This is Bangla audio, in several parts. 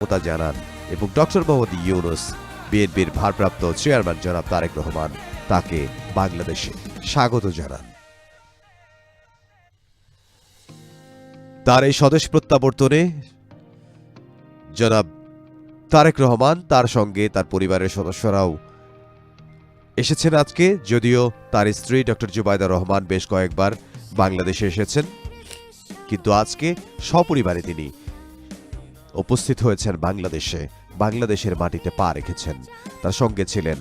ক্ষমতা জানান এবং ডক্টর মোহাম্মদ ইউনুস, বিএনপির ভারপ্রাপ্ত চেয়ারম্যান জনাব তারেক রহমান, তাকে বাংলাদেশে স্বাগত জানান। তার এই স্বদেশ প্রত্যাবর্তনে জনাব তারেক রহমান তার সঙ্গে তার পরিবারের সদস্যরাও এসেছেন আজকে। যদিও তার স্ত্রী ডক্টর জুবাইদা রহমান বেশ কয়েকবার বাংলাদেশে এসেছেন, কিন্তু আজকে সপরিবারে তিনি উপস্থিত হয়েছেন বাংলাদেশে, বাংলাদেশের মাটিতে পা রেখেছেন। তার সঙ্গে ছিলেন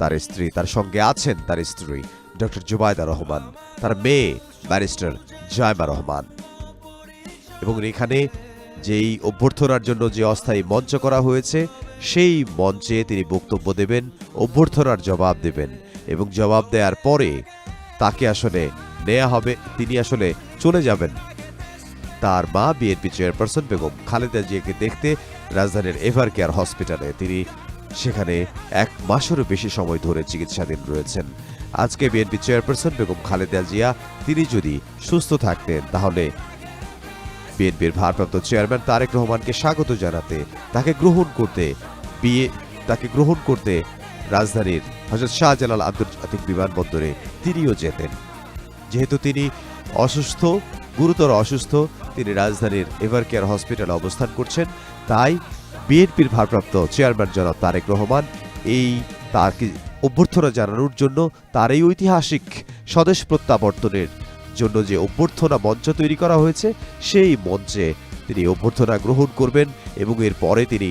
তার স্ত্রী, তার সঙ্গে আছেন তার স্ত্রী ডক্টর জুবাইদা রহমান, তার মেয়ে ব্যারিস্টার জয়মা রহমান। এবং এখানে যেই অভ্যর্থনার জন্য যে অস্থায়ী মঞ্চ করা হয়েছে, সেই মঞ্চে তিনি বক্তব্য দেবেন, অভ্যর্থনার জবাব দেবেন এবং জবাব দেওয়ার পরে তাকে আসলে নেওয়া হবে, তিনি আসলে চলে যাবেন তার মা বিএনপি চেয়ারপারসন বেগম খালেদা জিয়াকে দেখতে রাজধানীর এভার কেয়ার হসপিটালে তিনি সেখানে এক মাসেরও বেশি সময় ধরে চিকিৎসাধীন রয়েছেন। আজকে বিএনপি চেয়ারপারসন বেগম খালেদা জিয়া, তিনি যদি সুস্থ থাকতেন, তাহলে বিএনপির ভারপ্রাপ্ত চেয়ারম্যান তারেক রহমানকে স্বাগত জানাতে, তাকে গ্রহণ করতে বিয়ে, তাকে গ্রহণ করতে রাজধানীর হজরত শাহজালাল আন্তর্জাতিক বিমানবন্দরে তিনিও যেতেন। যেহেতু তিনি অসুস্থ, গুরুতর অসুস্থ তিনি রাজধানীর এভার কেয়ার হসপিটালে অবস্থান করছেন। তাই বিএনপির ভারপ্রাপ্ত চেয়ারম্যান জনাব তারেক রহমান এই তাকে অভ্যর্থনা জানানোর জন্য তার এই ঐতিহাসিক স্বদেশ প্রত্যাবর্তনের জন্য যে অভ্যর্থনা মঞ্চ তৈরি করা হয়েছে, সেই মঞ্চে তিনি অভ্যর্থনা গ্রহণ করবেন এবং এরপরে তিনি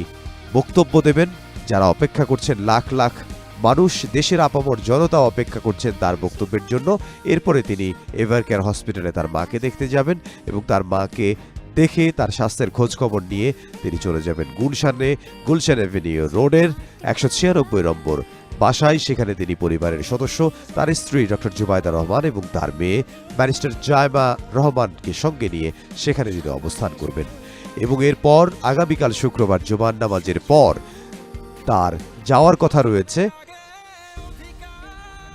বক্তব্য দেবেন, যারা অপেক্ষা করছেন লাখ লাখ মানুষ দেশের আপামর জনতা অপেক্ষা করছেন তার বক্তব্যের জন্য। এরপরে তিনি এভার কেয়ার হসপিটালে তার মাকে দেখতে যাবেন এবং তার মাকে দেখে তার স্বাস্থ্যের খোঁজখবর নিয়ে তিনি চলে যাবেন গুলশানে, গুলশান এভিনিউ রোডের একশো ছিয়ানব্বই নম্বর বাসায়। সেখানে তিনি পরিবারের সদস্য, তার স্ত্রী ডক্টর জুবাইদা রহমান এবং তার মেয়ে ব্যারিস্টার জায়মা রহমানকে সঙ্গে নিয়ে সেখানে তিনি অবস্থান করবেন। এবং এরপর আগামীকাল শুক্রবার জুমান নামাজের পর তার যাওয়ার কথা রয়েছে।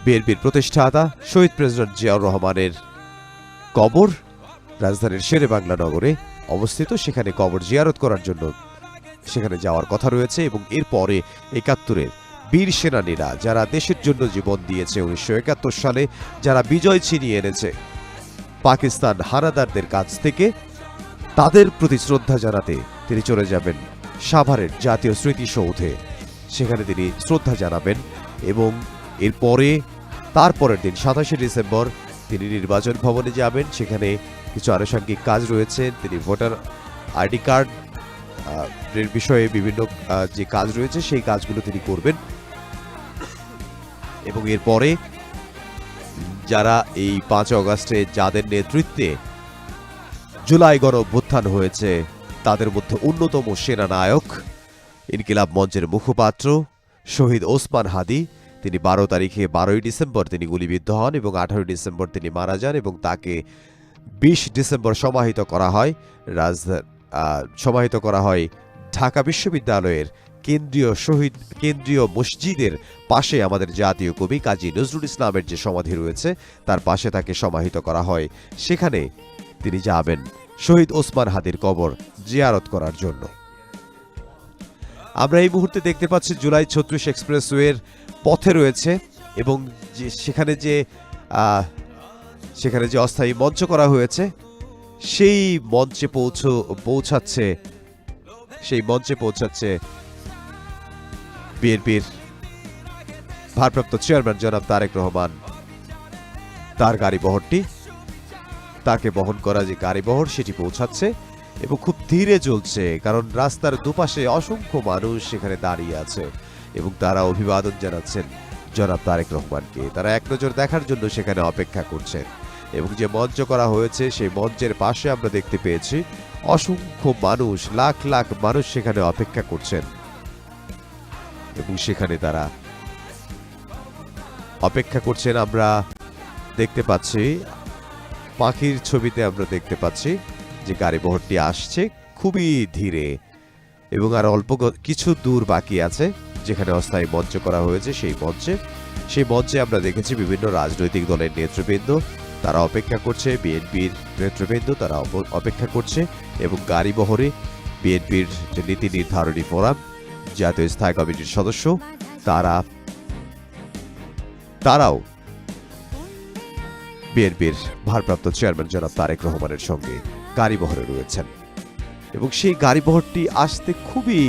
বিএনপির প্রতিষ্ঠাতা শহীদ প্রেসিডেন্ট জিয়াউর রহমানের কবর রাজধানীর শেরে বাংলা নগরে অবস্থিত। সেখানে কবর জিয়ারত করার জন্য সেখানে যাওয়ার কথা রয়েছে এবং এরপরে একাত্তরের বীর সেনানীরা, যারা দেশের জন্য জীবন দিয়েছে উনিশশো একাত্তর সালে, যারা বিজয় ছিনিয়ে এনেছে পাকিস্তান হানাদারদের কাছ থেকে, তাদের প্রতি শ্রদ্ধা জানাতে তিনি চলে যাবেন সাভারের জাতীয় স্মৃতিসৌধে। সেখানে তিনি শ্রদ্ধা জানাবেন এবং এরপরে, তারপরের দিন সাতাশে ডিসেম্বর তিনি নির্বাচন ভবনে যাবেন। সেখানে কিছু আনুষঙ্গিক কাজ রয়েছে। তিনি ভোটার আইডি কার্ড এর বিষয়ে বিভিন্ন যে কাজ রয়েছে, সেই কাজগুলো তিনি করবেন। এবং এরপরে, যারা এই পাঁচ অগাস্টে যাদের নেতৃত্বে জুলাই গণ অভ্যুত্থান হয়েছে, তাদের মধ্যে অন্যতম সেনানায়ক ইনকিলাব মঞ্চের মুখপাত্র শহীদ ওসমান হাদি তিনি বারো তারিখে, বারোই ডিসেম্বর তিনি গুলিবিদ্ধ হন এবং আঠারোই ডিসেম্বর তিনি মারা যান এবং তাকে বিশ ডিসেম্বর সমাহিত করা হয় রাজধানী সমাহিত করা হয় ঢাকা বিশ্ববিদ্যালয়ের কেন্দ্রীয় শহীদ, কেন্দ্রীয় মসজিদের পাশে আমাদের জাতীয় কবি কাজী নজরুল ইসলামের যে সমাধি রয়েছে, তার পাশে তাকে সমাহিত করা হয়। সেখানে তিনি যাবেন শহীদ ওসমান হাদির কবর জিয়ারত করার জন্য। আমরা এই মুহূর্তে দেখতে পাচ্ছি জুলাই ছত্রিশ এক্সপ্রেসওয়ের পথে রয়েছে এবং যে সেখানে যে সেখানে যে অস্থায়ী মঞ্চ করা হয়েছে, সেই মঞ্চে পৌঁছ, পৌঁছাচ্ছে, সেই মঞ্চে পৌঁছাচ্ছে বিএনপির ভারপ্রাপ্ত চেয়ারম্যান জনাব তারেক রহমান। তার গাড়ি বহরটি তাকে বহন করা যে গাড়ি বহর সেটি পৌঁছাচ্ছে এবং খুব ধীরে চলছে কারণ রাস্তার দুপাশে অসংখ্য মানুষ সেখানে দাঁড়িয়ে আছে। এবং তারা অভিবাদন জানাচ্ছেন জনাব তারেক রহমানকে। তারা এক নজর দেখার জন্য সেখানে অপেক্ষা করছেন। এবং যে মঞ্চ করা হয়েছে, সেই মঞ্চের পাশে আমরা দেখতে পেয়েছি অসংখ্য মানুষ, লাখ লাখ মানুষ সেখানে অপেক্ষা করছেন। এবং সেখানে তারা অপেক্ষা করছেন, আমরা দেখতে পাচ্ছি, পাখির ছবিতে আমরা দেখতে পাচ্ছি যে গাড়ি বহরটি আসছে খুবই ধীরে। এবং আর অল্প কিছু দূর বাকি আছে। যেখানে অস্থায়ী মঞ্চ করা হয়েছে, সেই মঞ্চে। সেই মঞ্চে আমরা দেখেছি বিভিন্ন রাজনৈতিক দলের নেতৃবৃন্দ। তারা অপেক্ষা করছে, বিএনপির নেতৃবৃন্দ তারা অপেক্ষা করছে এবং গাড়ি বহরে বিএনপির যে নীতি নির্ধারণী ফোরাম, জাতীয় স্থায়ী কমিটির সদস্য, তারা, তারাও বিএনপির ভারপ্রাপ্ত চেয়ারম্যান জনাব তারেক রহমানের সঙ্গে গাড়িবহরে রয়েছেন। এবং সেই গাড়িবহরটি আসতে খুবই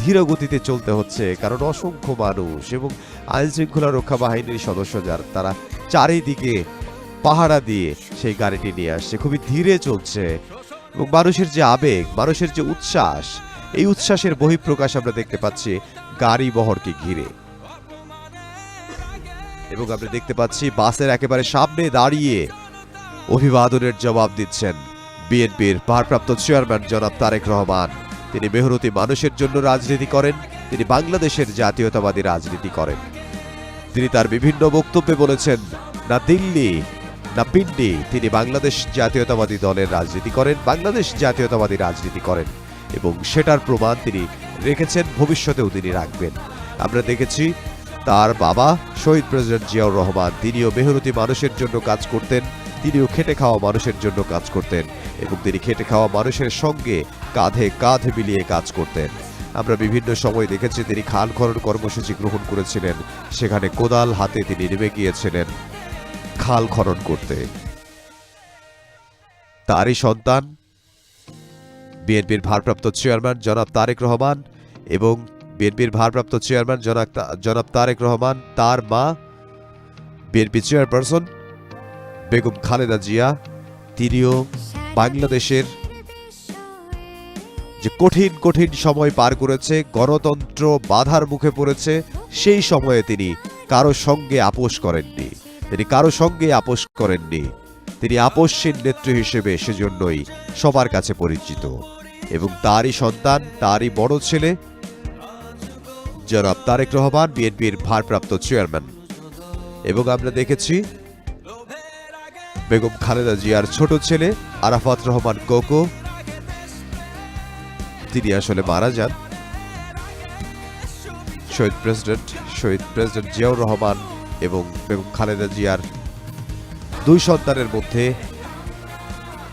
ধীর গতিতে চলতে হচ্ছে, কারণ অসংখ্য মানুষ এবং আইন শৃঙ্খলা রক্ষা বাহিনীর সদস্য যার, তারা চারিদিকে পাহারা দিয়ে সেই গাড়িটি নিয়ে আসছে। খুবই ধীরে চলছে এবং মানুষের যে আবেগ, মানুষের যে উচ্ছ্বাস, এই উচ্ছ্বাসের বহিঃপ্রকাশ আমরা দেখতে পাচ্ছি গাড়ি বহরকে ঘিরে। এবং আমরা দেখতে পাচ্ছি বাসের একেবারে সামনে দাঁড়িয়ে অভিবাদনের জবাব দিচ্ছেন বিএনপির ভারপ্রাপ্ত চেয়ারম্যান জনাব তারেক রহমান। তিনি মেহনতি মানুষের জন্য রাজনীতি করেন, তিনি বাংলাদেশের জাতীয়তাবাদী রাজনীতি করেন। তিনি তার বিভিন্ন বক্তব্যে বলেছেন, না দিল্লি, না পিন্ডি, তিনি বাংলাদেশ জাতীয়তাবাদী দলের রাজনীতি করেন, বাংলাদেশ জাতীয়তাবাদী রাজনীতি করেন এবং সেটার প্রমাণ তিনি রেখেছেন, ভবিষ্যতেও তিনি রাখবেন। আমরা দেখেছি, তার বাবা শহীদ প্রেসিডেন্ট জিয়াউর রহমান তিনিও মেহনতি মানুষের জন্য কাজ করতেন তিনিও খেটে খাওয়া মানুষের জন্য কাজ করতেন এবং তিনি খেটে খাওয়া মানুষের সঙ্গে কাঁধে কাঁধ মিলিয়ে কাজ করতেন। আমরা বিভিন্ন সময় দেখেছি তিনি খাল খনন কর্মসূচি গ্রহণ করেছিলেন, সেখানে কোদাল হাতে তিনি নেমে গিয়েছিলেন খাল খনন করতে। তারই সন্তান, বিএনপির ভারপ্রাপ্ত চেয়ারম্যান জনাব তারেক রহমান এবং বিএনপির ভারপ্রাপ্ত চেয়ারম্যান জনাব জনাব তারেক রহমান, তার মা, বিএনপি চেয়ারপারসন বেগম খালেদা জিয়া, তিনিও বাংলাদেশের যে কঠিন কঠিন সময় পার করেছে, গণতন্ত্র বাধার মুখে পড়েছে, সেই সময়ে তিনি কারও সঙ্গে আপোষ করেননি। তিনি কারও সঙ্গে আপোষ করেননি। তিনি আপোষহীন নেত্রী হিসেবে সেজন্যই সবার কাছে পরিচিত। এবং তারই সন্তান, তারই বড় ছেলে জনাব তারেক রহমান, বিএনপির ভারপ্রাপ্ত চেয়ারম্যান। এবং আমরা দেখেছি বেগম খালেদা জিয়ার ছোট ছেলে আরাফাত রহমান কোকো। তিনি আসলে মারা যান। শহীদ প্রেসিডেন্ট শহীদ প্রেসিডেন্ট জিয়াউর রহমান এবং বেগম খালেদা জিয়ার দুই সন্তানের মধ্যে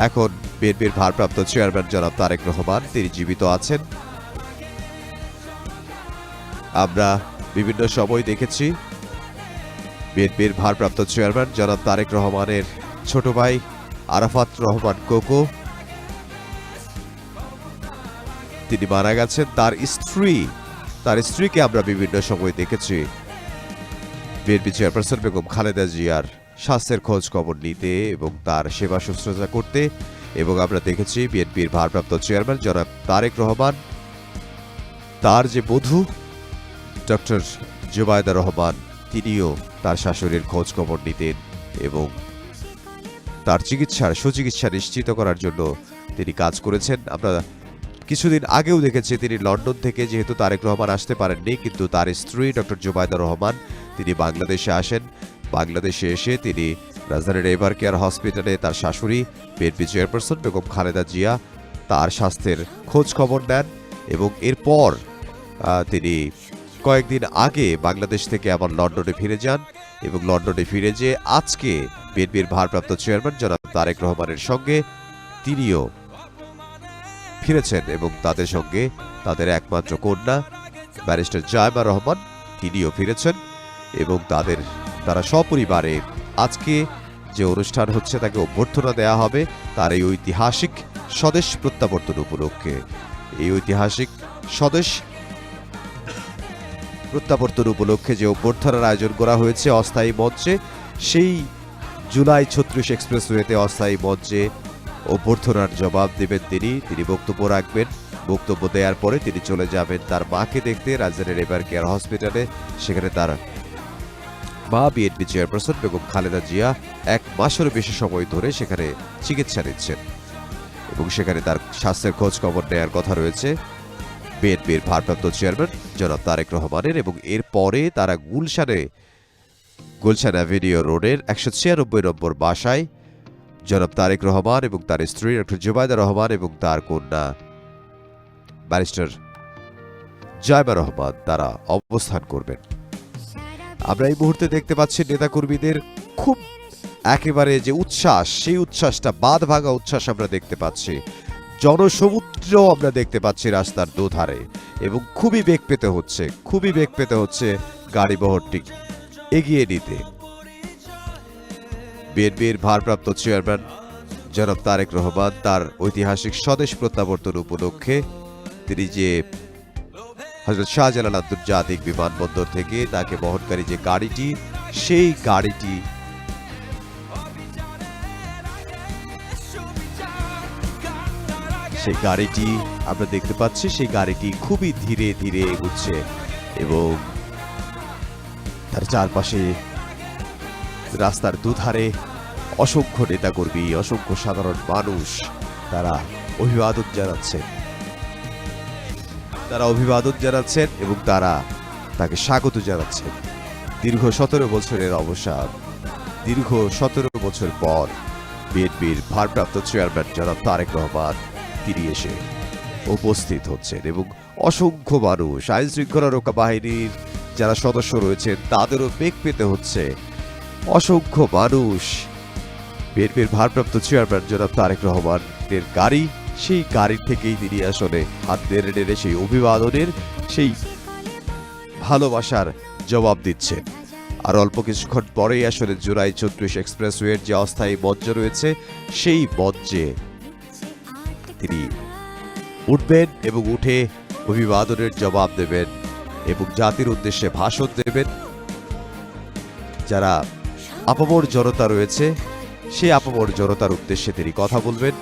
এখন বিএনপির ভারপ্রাপ্ত চেয়ারম্যান জনাব তারেক রহমান, তিনি জীবিত আছেন। আমরা বিভিন্ন সময় দেখেছি বিএনপির ভারপ্রাপ্ত চেয়ারম্যান জনাব তারেক রহমানের ছোট ভাই আরাফাত রহমান কোকো। তিনি মারা গেছেন, তার স্ত্রী। তার স্ত্রীকে আমরা বিভিন্ন সময় দেখেছি। বিএনপি চেয়ারপারসন বেগম খালেদা জিয়ার স্বাস্থ্যের খোঁজ খবর নিতে এবং তার সেবা শুশ্রূষা করতে এবং আমরা দেখেছি বিএনপির ভারপ্রাপ্ত চেয়ারম্যান জনাব তারেক রহমান, তার যে বধূ ডক্টর জুবায়দা রহমান, তিনিও তার শাশুড়ির খোঁজ খবর নিতেন এবং তার চিকিৎসার সুচিকিৎসা নিশ্চিত করার জন্য তিনি কাজ করেছেন। আমরা কিছুদিন আগেও দেখেছি তিনি লন্ডন থেকে, যেহেতু তারেক রহমান আসতে পারেননি, কিন্তু তার স্ত্রী ডক্টর জুবায়দা রহমান, তিনি বাংলাদেশে আসেন। বাংলাদেশে এসে তিনি রাজধানীর এভার কেয়ার হসপিটালে তার শাশুড়ি, বিএনপি চেয়ারপারসন বেগম খালেদা জিয়া, তার স্বাস্থ্যের খোঁজ খবর নেন এবং এরপর তিনি কয়েকদিন আগে বাংলাদেশ থেকে আবার লন্ডনে ফিরে যান। এবং লন্ডনে ফিরে যে আজকে বিএনপির ভারপ্রাপ্ত চেয়ারম্যান জনাব তারেক রহমানের সঙ্গে তিনিও ফিরেছেন এবং তাদের সঙ্গে তাদের একমাত্র কন্যা, ব্যারিস্টার জায়মা রহমান, তিনিও ফিরেছেন এবং তাদের, তারা সপরিবারে আজকে যে অনুষ্ঠান হচ্ছে তাকে অভ্যর্থনা দেয়া হবে, তার এই ঐতিহাসিক স্বদেশ প্রত্যাবর্তন উপলক্ষে। এই ঐতিহাসিক স্বদেশ প্রত্যাবর্তন উপলক্ষে যে অভ্যর্থনার আয়োজন করা হয়েছে, অস্থায়ী মঞ্চে, সেই জুলাই ছত্রিশ এক্সপ্রেসওয়েতে অস্থায়ী মঞ্চে অভ্যর্থনার জবাব দেবেন তিনি। তিনি বক্তব্য রাখবেন। বক্তব্য দেওয়ার পরে তিনি চলে যাবেন তার মাকে দেখতে রাজধানীর এবার কেয়ার হসপিটালে। সেখানে তার মা, বিএনপি চেয়ারপারসন বেগম খালেদা জিয়া এক মাসেরও বেশি সময় ধরে সেখানে চিকিৎসা নিচ্ছেন এবং সেখানে তার স্বাস্থ্যের খোঁজ খবর নেওয়ার কথা রয়েছে। বিএনপির ভারপ্রাপ্ত চেয়ারম্যান জনাব তারেক রহমানের এবং এরপরে তারা গুলশানে, গুলশান অ্যাভিনিউ রোডের একশো ছিয়ানব্বই নম্বর বাসায় জনাব তারেক রহমান এবং তার স্ত্রী ডক্টর জুবাইদা রহমান এবং তার কন্যা ব্যারিস্টার জায়মা রহমান তারা অবস্থান করবেন। আমরা এই মুহূর্তে দেখতে পাচ্ছি নেতাকর্মীদের খুব একেবারে যে উচ্ছ্বাস, সেই উচ্ছ্বাসটা বাদ ভাঙা উচ্ছ্বাস আমরা দেখতে পাচ্ছি। জনসমুদ্র আমরা দেখতে পাচ্ছি রাস্তার দুধারে এবং খুবই বেগ পেতে হচ্ছে, খুবই বেগ পেতে হচ্ছে গাড়ি বহরটি এগিয়ে নিতে। বিএনপির ভারপ্রাপ্ত চেয়ারম্যান জনাব তারেক রহমান তার ঐতিহাসিক স্বদেশ প্রত্যাবর্তন উপলক্ষে তিনি যে হজরত শাহজালাল আন্তর্জাতিক বিমানবন্দর থেকে তাকে বহনকারী যে গাড়িটি, সেই গাড়িটি সেই গাড়িটি আমরা দেখতে পাচ্ছি, সেই গাড়িটি খুবই ধীরে ধীরে এগুচ্ছে এবং তার চারপাশে রাস্তার দুধারে অসংখ্য নেতাকর্মী, অসংখ্য সাধারণ মানুষ তারা অভিবাদন জানাচ্ছেন। তারা অভিবাদন জানাচ্ছেন এবং তারা তাকে স্বাগত জানাচ্ছেন। দীর্ঘ সতেরো বছরের অবসান, দীর্ঘ সতেরো বছর পর বিএনপির ভারপ্রাপ্ত চেয়ারম্যান জনাব তারেক রহমান তিনি এসে উপস্থিত হচ্ছেন এবং অসংখ্য মানুষ আইন শৃঙ্খলা রক্ষা বাহিনীর যারা সদস্য রয়েছেন, তাদেরও বেগ পেতে হচ্ছে। অসংখ্য মানুষ। বিএনপির ভারপ্রাপ্ত চেয়ারম্যান জনাব তারেক রহমানের গাড়ি, সেই গাড়ি থেকেই তিনি আসলে হাত নেড়ে নেড়ে সেই অভিবাদনের, সেই ভালোবাসার জবাব দিচ্ছেন। আর অল্প কিছুক্ষণ পরেই আসলে জুলাই চৌত্রিশ এক্সপ্রেসওয়ের যে অস্থায়ী মঞ্চ রয়েছে, সেই মঞ্চে তিনি উঠবেন এবং উঠে অভিবাদনের জবাব দেবেন এবং জাতির উদ্দেশ্যে ভাষণ দেবেন। যারা আপামর জনতা রয়েছে সেই আপামর জনতার উদ্দেশ্যে তিনি কথা বলবেন।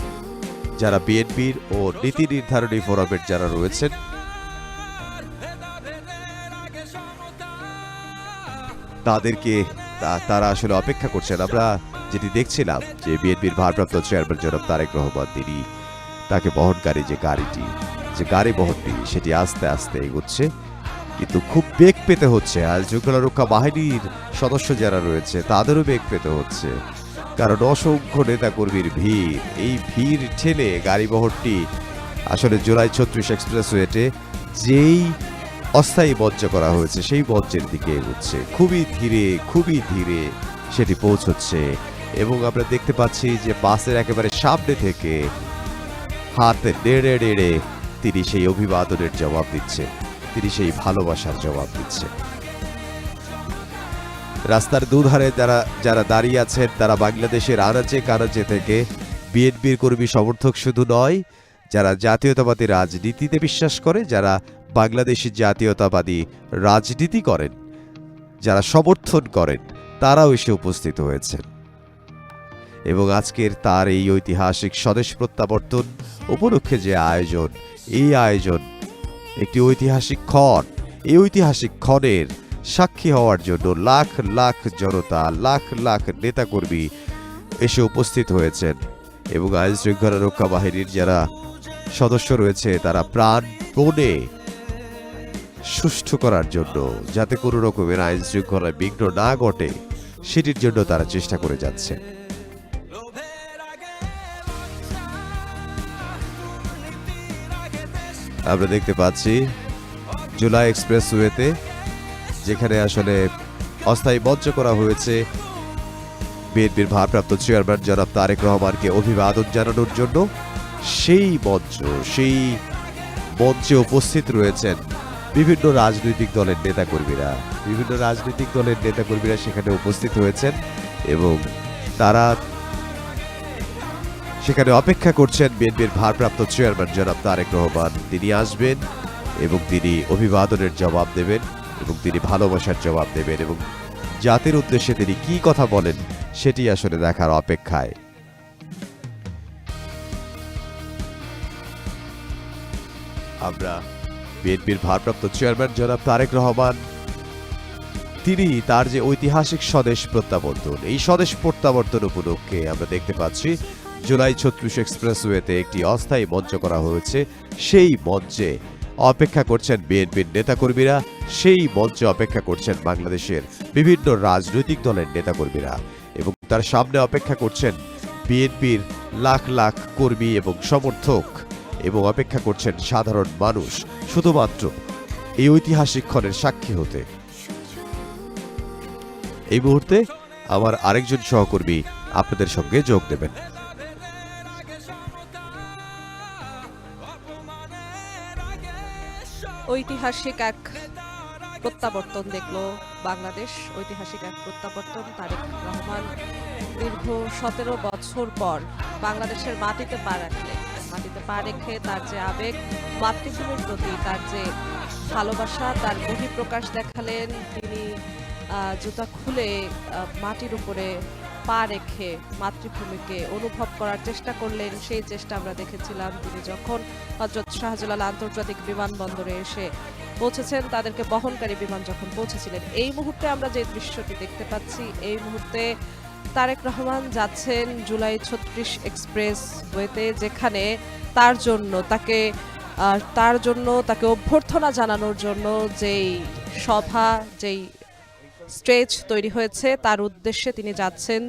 যারা বিএনপির ও নীতি নির্ধারণী ফোরামের যারা রয়েছেন, তাদেরকে তারা আসলে অপেক্ষা করছেন। আমরা যেটি দেখছিলাম যে বিএনপির ভারপ্রাপ্ত চেয়ারম্যান জনাব তারেক রহমান, তিনি তাকে বহনকারী যে গাড়িটি, যে গাড়ি বহনটি, সেটি আস্তে আস্তে এগোচ্ছে। কিন্তু খুব বেগ পেতে হচ্ছে। আর শৃঙ্খলা রক্ষা বাহিনীর সদস্য যারা রয়েছে, তাদেরও বেগ পেতে হচ্ছে। কারণ অসংখ্য নেতাকর্মীর ভিড়। এই ভিড় ঠেলে গাড়ি বহরটি আসলে জুলাই ছত্রিশ এক্সপ্রেসওয়েতে যেই অস্থায়ী মঞ্চ করা হয়েছে, সেই মঞ্চের দিকে এগোচ্ছে। খুবই ধীরে খুবই ধীরে সেটি পৌঁছচ্ছে। এবং আমরা দেখতে পাচ্ছি যে বাসের একেবারে সামনে থেকে হাত নেড়ে নেড়ে তিনি সেই অভিবাদনের জবাব দিচ্ছেন তিনি সেই ভালোবাসার জবাব দিচ্ছে। রাস্তার দুধারে যারা যারা দাঁড়িয়ে আছেন, তারা বাংলাদেশের আনাচে কানাচে থেকে বিএনপির কর্মী সমর্থক শুধু নয়, যারা জাতীয়তাবাদী রাজনীতিতে বিশ্বাস করে, যারা বাংলাদেশি জাতীয়তাবাদী রাজনীতি করেন, যারা সমর্থন করেন, তারাও এসে উপস্থিত হয়েছেন। এবং আজকের তার এই ঐতিহাসিক স্বদেশ প্রত্যাবর্তন উপলক্ষে যে আয়োজন, এই আয়োজন একটি ঐতিহাসিক ক্ষণ। এই ঐতিহাসিক ক্ষণের সাক্ষী হওয়ার জন্য লাখ লাখ জনতা, লাখ লাখ নেতাকর্মী এসে উপস্থিত হয়েছেন এবং আইন শৃঙ্খলা রক্ষা বাহিনীর যারা সদস্য রয়েছে, তারা প্রাণ প্রাণপণে সুষ্ঠু করার জন্য, যাতে কোনো রকমের আইন শৃঙ্খলায় বিঘ্ন না ঘটে, সেটির জন্য তারা চেষ্টা করে যাচ্ছে আমরা দেখতে পাচ্ছি জুলাই এক্সপ্রেসওয়েতে, যেখানে আসলে অস্থায়ী মঞ্চ করা হয়েছে বিএনপির ভারপ্রাপ্ত চেয়ারম্যান জনাব তারেক রহমানকে অভিবাদন জানানোর জন্য। সেই মঞ্চ, সেই মঞ্চে উপস্থিত রয়েছেন বিভিন্ন রাজনৈতিক দলের নেতাকর্মীরা। বিভিন্ন রাজনৈতিক দলের নেতাকর্মীরা সেখানে উপস্থিত হয়েছেন এবং তারা সেখানে অপেক্ষা করছেন বিএনপির ভারপ্রাপ্ত চেয়ারম্যান জনাব তারেক রহমান। তিনি আসবেন এবং তিনি অভিবাদনের জবাব দেবেন এবং তিনি ভালোবাসার জবাব দেবেন এবং জাতির উদ্দেশ্যে তিনি কি কথা বলেন সেটি আসলে দেখার অপেক্ষায়। আমরা বিএনপির ভারপ্রাপ্ত চেয়ারম্যান জনাব তারেক রহমান, তিনি তার যে ঐতিহাসিক স্বদেশ প্রত্যাবর্তন, এই স্বদেশ প্রত্যাবর্তন উপলক্ষে আমরা দেখতে পাচ্ছি জুলাই ছত্রিশ এক্সপ্রেসওয়েতে একটি অস্থায়ী মঞ্চ করা হয়েছে। সেই মঞ্চে অপেক্ষা করছেন বিএনপির নেতাকর্মীরা। সেই মঞ্চে অপেক্ষা করছেন বাংলাদেশের বিভিন্ন রাজনৈতিক দলের নেতাকর্মীরা এবং তার সামনে অপেক্ষা করছেন বিএনপির লাখ লাখ কর্মী এবং সমর্থক এবং অপেক্ষা করছেন সাধারণ মানুষ, শুধুমাত্র এই ঐতিহাসিক ক্ষণের সাক্ষী হতে। এই মুহূর্তে আমার আরেকজন সহকর্মী আপনাদের সঙ্গে যোগ দেবেন। ঐতিহাসিক এক প্রত্যাবর্তন দেখল বাংলাদেশ। ঐতিহাসিক এক প্রত্যাবর্তন, তারেক রহমান। দীর্ঘ সতেরো বছর পর বাংলাদেশের মাটিতে পা রাখলেন মাটিতে পা রেখে তার যে আবেগ, মাতৃভূমির প্রতি তার যে ভালোবাসা, তার বহিঃপ্রকাশ দেখালেন। তিনি জুতা খুলে মাটির উপরে পা রেখে মাতৃভূমিকে অনুভব করার চেষ্টা করলেন, সেই চেষ্টা আমরা দেখেছিলাম তিনি যখন হজরত শাহজালাল আন্তর্জাতিক বিমানবন্দরে এসে পৌঁছেছেন, তাদেরকে বহনকারী বিমান যখন পৌঁছেছিলেন, এই মুহূর্তে আমরা যে দৃশ্যটি দেখতে পাচ্ছি, এই মুহূর্তে তারেক রহমান যাচ্ছেন জুলাই ছত্রিশ এক্সপ্রেস ওয়েতে, যেখানে তার জন্য তাকে তার জন্য তাকে অভ্যর্থনা জানানোর জন্য যেই সভা, যেই স্টেজ তৈরি হয়েছে। তার উদ্দেশ্যে তিনি যাচ্ছেন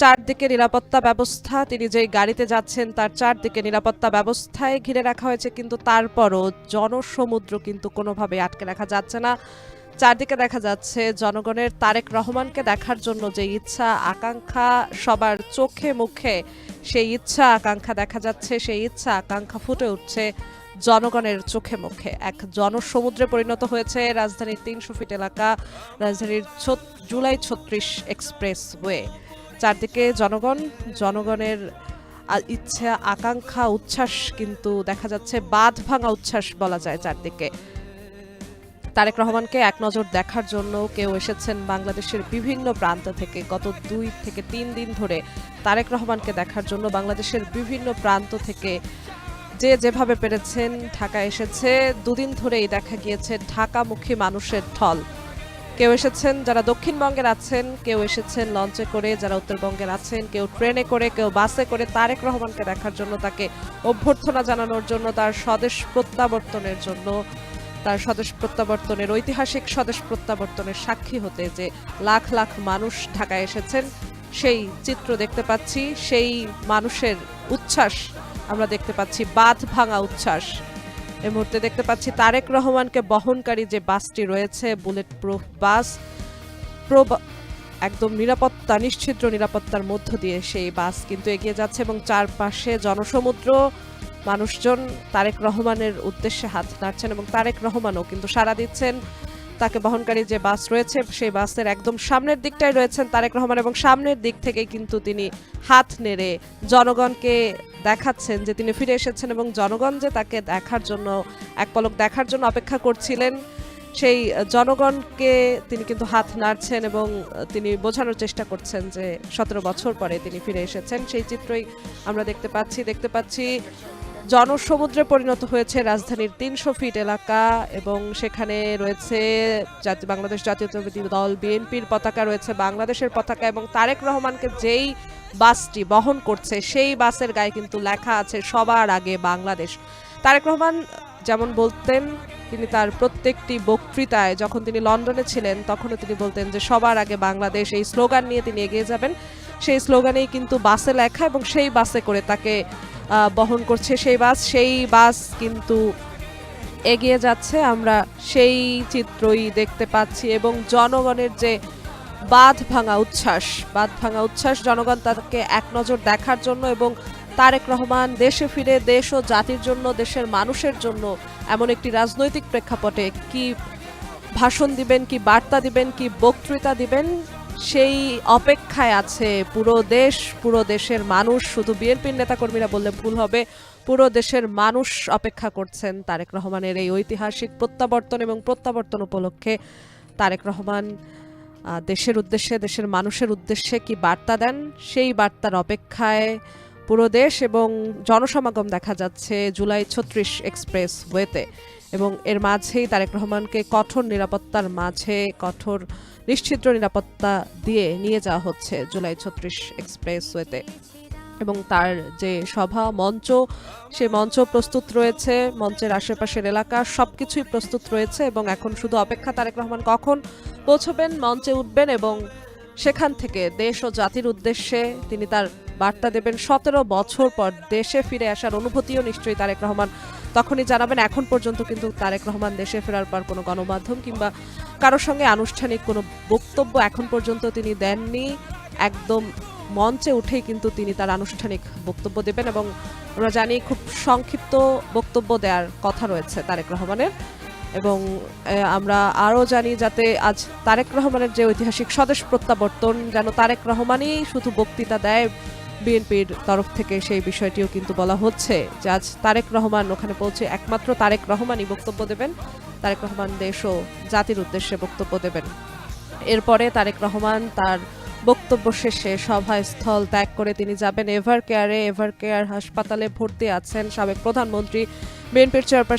চারদিকে নিরাপত্তা ব্যবস্থা। তিনি যেই গাড়িতে যাচ্ছেন, তার চারদিকে নিরাপত্তা ব্যবস্থায় ঘিরে রাখা হয়েছে। কিন্তু তারপরও জনসমুদ্র কিন্তু কোনোভাবে আটকে রাখা যাচ্ছে না। চারদিকে দেখা যাচ্ছে জনগণের তারেক রহমানকে দেখার জন্য যে ইচ্ছা, আকাঙ্ক্ষা সবার চোখে মুখে সেই ইচ্ছা, আকাঙ্ক্ষা দেখা যাচ্ছে, সেই ইচ্ছা, আকাঙ্ক্ষা ফুটে উঠছে। জনগণের চোখে মুখে। এক জনসমুদ্রে পরিণত হয়েছে রাজধানীর তিনশো ফিট এলাকা, রাজধানীর জুলাই ছত্রিশ এক্সপ্রেস ওয়ে চারদিকে জনগণ, জনগণের ইচ্ছা, আকাঙ্ক্ষা, উচ্ছ্বাস কিন্তু দেখা যাচ্ছে, বাঁধ ভাঙা উচ্ছ্বাস বলা যায় চারদিকে। তারেক রহমানকে এক নজর দেখার জন্য কেউ এসেছেন বাংলাদেশের বিভিন্ন প্রান্ত থেকে। গত দুই থেকে তিন দিন ধরে তারেক রহমানকে দেখার জন্য বাংলাদেশের বিভিন্ন প্রান্ত থেকে যে যেভাবে পেরেছেন ঢাকা এসেছে। দুদিন ধরেই দেখা গিয়েছে ঢাকামুখী মানুষের ঢল। কেউ এসেছেন যারা দক্ষিণবঙ্গের আছেন, কেউ এসেছেন লঞ্চে করে, যারা উত্তরবঙ্গের আছেন, কেউ ট্রেনে করে, কেউ বাসে করে। তারেক রহমানকে দেখার জন্য, তাকে অভ্যর্থনা জানানোর জন্য, তার স্বদেশ প্রত্যাবর্তনের জন্য, তার স্বদেশ প্রত্যাবর্তনের ঐতিহাসিক স্বদেশ প্রত্যাবর্তনের সাক্ষী হতে যে লাখ লাখ মানুষ ঢাকায় এসেছেন, সেই চিত্র দেখতে পাচ্ছি। সেই মানুষের উচ্ছ্বাস আমরা দেখতে পাচ্ছি বাঁধ ভাঙা উচ্ছ্বাস। এই মুহূর্তে দেখতে পাচ্ছি তারেক রহমানকে বহনকারী যে বাসটি রয়েছে বুলেট প্রুফ বাস একদম নিরাপত্তা নিশ্ছিদ্র নিরাপত্তার মধ্য দিয়ে সেই বাস কিন্তু এগিয়ে যাচ্ছে এবং চারপাশে জনসমুদ্র, মানুষজন তারেক রহমানের উদ্দেশ্যে হাত নাড়ছেন এবং তারেক রহমানও কিন্তু সাড়া দিচ্ছেন। তাকে বহনকারী যে বাস রয়েছে, সেই বাসের একদম সামনের দিকটাই রয়েছেন তারেক রহমান এবং সামনের দিক থেকেই কিন্তু তিনি হাত নেড়ে জনগণকে দেখাচ্ছেন যে তিনি ফিরে এসেছেন এবং জনগণ যে তাকে দেখার জন্য, এক পলক দেখার জন্য অপেক্ষা করছিলেন, সেই জনগণকে তিনি কিন্তু হাত নাড়ছেন এবং তিনি বোঝানোর চেষ্টা করছেন যে সতেরো বছর পরে তিনি ফিরে এসেছেন। সেই চিত্রই আমরা দেখতে পাচ্ছি দেখতে পাচ্ছি জনসমুদ্রে পরিণত হয়েছে রাজধানীর তিনশো ফিট এলাকা এবং সেখানে রয়েছে জাতীয় বাংলাদেশ জাতীয়তাবাদী দল, বিএনপির পতাকা রয়েছে, বাংলাদেশের পতাকা এবং তারেক রহমানকে যেই বাসটি বহন করছে। সেই বাসের গায়ে কিন্তু লেখা আছে, সবার আগে বাংলাদেশ। তারেক রহমান যেমন বলতেন, তিনি তার প্রত্যেকটি বক্তৃতায় যখন তিনি লন্ডনে ছিলেন, তখনও তিনি বলতেন যে, সবার আগে বাংলাদেশ, এই স্লোগান নিয়ে তিনি এগিয়ে যাবেন। সেই স্লোগানেই কিন্তু বাসে লেখা এবং সেই বাসে করে তাকে বহন করছে সেই বাস। সেই বাস কিন্তু এগিয়ে যাচ্ছে। আমরা সেই চিত্রই দেখতে পাচ্ছি এবং জনগণের যে বাঁধ ভাঙা উচ্ছ্বাস। বাঁধ ভাঙা উচ্ছ্বাস, জনগণ তাকে এক নজর দেখার জন্য এবং তারেক রহমান দেশে ফিরে দেশ ও জাতির জন্য, দেশের মানুষের জন্য এমন একটি রাজনৈতিক প্রেক্ষাপটে কি ভাষণ দিবেন, কি বার্তা দিবেন, কি বক্তৃতা দিবেন, সেই অপেক্ষায় আছে পুরো দেশ, পুরো দেশের মানুষ। শুধু বিএনপির নেতাকর্মীরা বললে ভুল হবে, পুরো দেশের মানুষ অপেক্ষা করছেন তারেক রহমানের এই ঐতিহাসিক প্রত্যাবর্তন এবং প্রত্যাবর্তন উপলক্ষে তারেক রহমান দেশের উদ্দেশ্যে, দেশের মানুষের উদ্দেশ্যে কি বার্তা দেন? সেই বার্তার অপেক্ষায় পুরো দেশ এবং জনসমাগম দেখা যাচ্ছে জুলাই ছত্রিশ এক্সপ্রেস ওয়েতে এবং এর মাঝেই তারেক রহমানকে কঠোর নিরাপত্তার মাঝে কঠোর নিশ্চিত্র নিরাপত্তা দিয়ে নিয়ে যাওয়া হচ্ছে জুলাই ছত্রিশ এক্সপ্রেস ওয়েতে এবং তার যে সভা মঞ্চ, সে মঞ্চ প্রস্তুত রয়েছে, মঞ্চের আশেপাশের এলাকা সব কিছুই প্রস্তুত রয়েছে এবং এখন শুধু অপেক্ষা তারেক রহমান কখন পৌঁছবেন, মঞ্চে উঠবেন এবং সেখান থেকে দেশ ও জাতির উদ্দেশ্যে তিনি তার বার্তা দেবেন, সতেরো বছর পর দেশে ফিরে আসার অনুভূতিও নিশ্চয়ই তারেক রহমান তখনই জানাবেন। এখন পর্যন্ত কিন্তু তারেক রহমান দেশে ফেরার পর কোনো গণমাধ্যম কিংবা কারোর সঙ্গে আনুষ্ঠানিক কোনো বক্তব্য এখন পর্যন্ত তিনি দেননি। একদম মঞ্চে উঠেই কিন্তু তিনি তার আনুষ্ঠানিক বক্তব্য দেবেন এবং আমরা জানি খুব সংক্ষিপ্ত বক্তব্য দেওয়ার কথা রয়েছে তারেক রহমানের। এবং আমরা আরও জানি যাতে আজ তারেক রহমানের যে ঐতিহাসিক স্বদেশ প্রত্যাবর্তন, যেন তারেক রহমানই শুধু বক্তৃতা দেয় বিএনপির তরফ থেকে সেই বিষয়টিও কিন্তু বলা হচ্ছে যে আজ তারেক রহমান ওখানে পৌঁছে একমাত্র তারেক রহমানই বক্তব্য দেবেন। তারেক রহমান দেশ ও জাতির উদ্দেশ্যে বক্তব্য দেবেন। এরপরে তারেক রহমান তার বক্তব্য শেষে সভাস্থল ত্যাগ করে তিনি যাবেন এভার কেয়ারে। এভার কেয়ার হাসপাতালে ভর্তি আছেন সাবেক প্রধানমন্ত্রী, বিএনপির চেয়ারপারসন